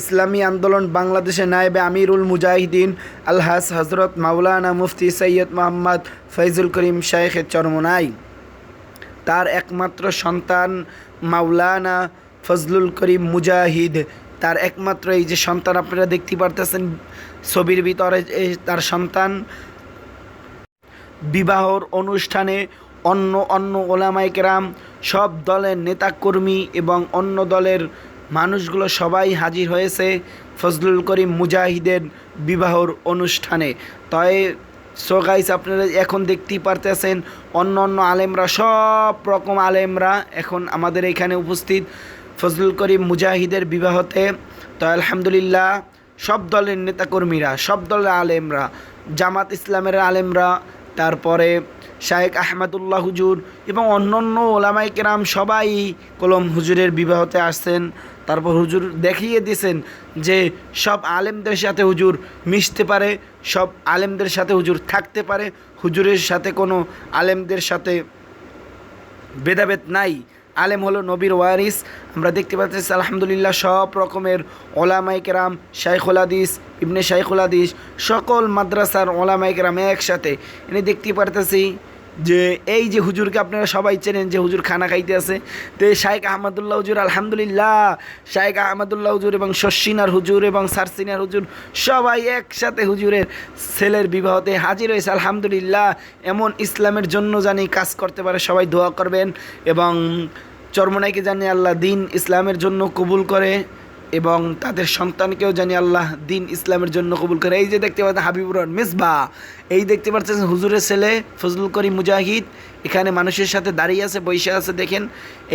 ইসলামী আন্দোলন বাংলাদেশে নায়েবে আমিরুল মুজাহিদিন আলহাস হজরত মাওলানা মুফতি সৈয়দ মোহাম্মদ ফৈজুল করিম শাইখের চরমনাই। তার একমাত্র সন্তান মাওলানা ফজলুল করিম মুজাহিদ। তার একমাত্র এই যে সন্তান আপনারা দেখতে পারতেছেন ছবির ভিতরে তার সন্তান বিবাহর অনুষ্ঠানে অন্য অন্য ওলামাইকেরাম সব দলের নেতাকর্মী এবং অন্য দলের মানুষগুলো সবাই হাজির হয়েছে ফজলুল করিম মুজাহিদের বিবাহর অনুষ্ঠানে। তাই সো গাইস আপনারা এখন দেখতেই পারতেছেন, অন্য অন্য আলেমরা, সব রকম আলেমরা এখন আমাদের এখানে উপস্থিত ফজলুল করিম মুজাহিদের বিবাহতে। তো আলহামদুলিল্লাহ, সব দলের নেতাকর্মীরা, সব দলের আলেমরা, জামাত ইসলামের আলেমরা, তারপরে শায়েক আহমদুল্লাহ হুজুর এবং অন্যান্য ওলামাই কেরাম সবাই কলম হুজুরের বিবাহতে আসছেন। তারপর হুজুর দেখিয়ে দিয়েছেন যে সব আলেমদের সাথে হুজুর মিশতে পারে, সব আলেমদের সাথে হুজুর থাকতে পারে। হুজুরের সাথে কোনো আলেমদের সাথে ভেদাভেদ নাই। আলেম হলো নবীর ওয়ারিস। আমরা দেখতে পাচ্ছি আলহামদুলিল্লাহ সব রকমের ওলামাই কেরাম, শাইখুল হাদিস, ইবনে শাইখুল হাদিস, সকল মাদ্রাসার ওলামাই কেরাম একসাথে। এনে দেখতে পারতেছি যে এই যে হুজুরকে আপনারা সবাই চেনেন যে হুজুর খানা খাইতে আছে, তো শাইখ আহমদুল্লাহ হুজুর, আলহামদুলিল্লাহ। শাইখ আহমদুল্লাহ হুজুর এবং শশিনার হুজুর এবং সারসিনার হুজুর সবাই একসাথে হুজুরের ছেলের বিবাহতে হাজির হয়েছে, আলহামদুলিল্লাহ। এমন ইসলামের জন্য জানি কাজ করতে পারে, সবাই দোয়া করবেন এবং চরমনাইকে জানি আল্লাহ দিন ইসলামের জন্য কবুল করে। এবং তাদের সন্তানকেও জানি আল্লাহ দিন ইসলামের জন্য কবুল করে। এই যে দেখতে পাচ্ছেন হাবিবুর মেজবা এই দেখতে পাচ্ছেন হুজুরের ছেলে ফজলুল করিম মুজাহিদ, এখানে মানুষের সাথে দাঁড়িয়ে আছে, বসে আছে, দেখেন।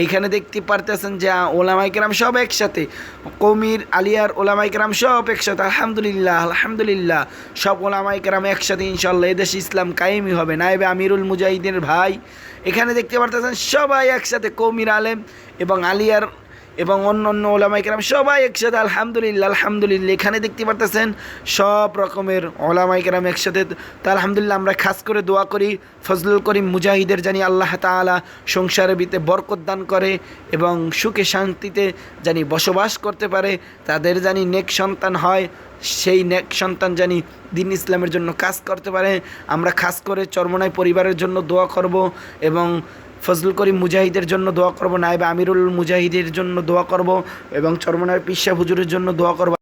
এইখানে দেখতে পারতেছেন যে ওলামাইকেরাম সব একসাথে। কৌমির, আলিয়ার ওলামাইকেরাম সব একসাথে। আলহামদুলিল্লাহ আলহামদুলিল্লাহ। সব ওলামাইকেরাম একসাথে ইনশাল্লাহ এদেশে ইসলাম কায়েমই হবে। নাইবে আমিরুল মুজাহিদের ভাই। এখানে দেখতে পারতেছেন সবাই একসাথে, কৌমির আলেম এবং আলিয়ার এবং অন্য অন্য ওলামাইকেরাম সবাই একসাথে আলহামদুলিল্লাহ আলহামদুলিল্লাহ, এখানে দেখতে পারতেছেন সব রকমের ওলামাইকেরাম একসাথে। তা আলহামদুলিল্লাহ আমরা খাস করে দোয়া করি, ফজলুল করিম মুজাহিদের জানি আল্লাহ তাআলা সংসারের বিতে বরকত দান করে এবং সুখে শান্তিতে জানি বসবাস করতে পারে। তাদের জানি নেক সন্তান হয়, সেই নেক সন্তান জানি দিন ইসলামের জন্য কাজ করতে পারে। আমরা খাস করে চরমনাই পরিবারের জন্য দোয়া করব এবং ফজলুল করিম মুজাহিদের জন্য দোয়া করব নাইবা আমিরুল মুজাহিদের জন্য দোয়া করব এবং চরমনার পিসা হুজুরের জন্য দোয়া করব।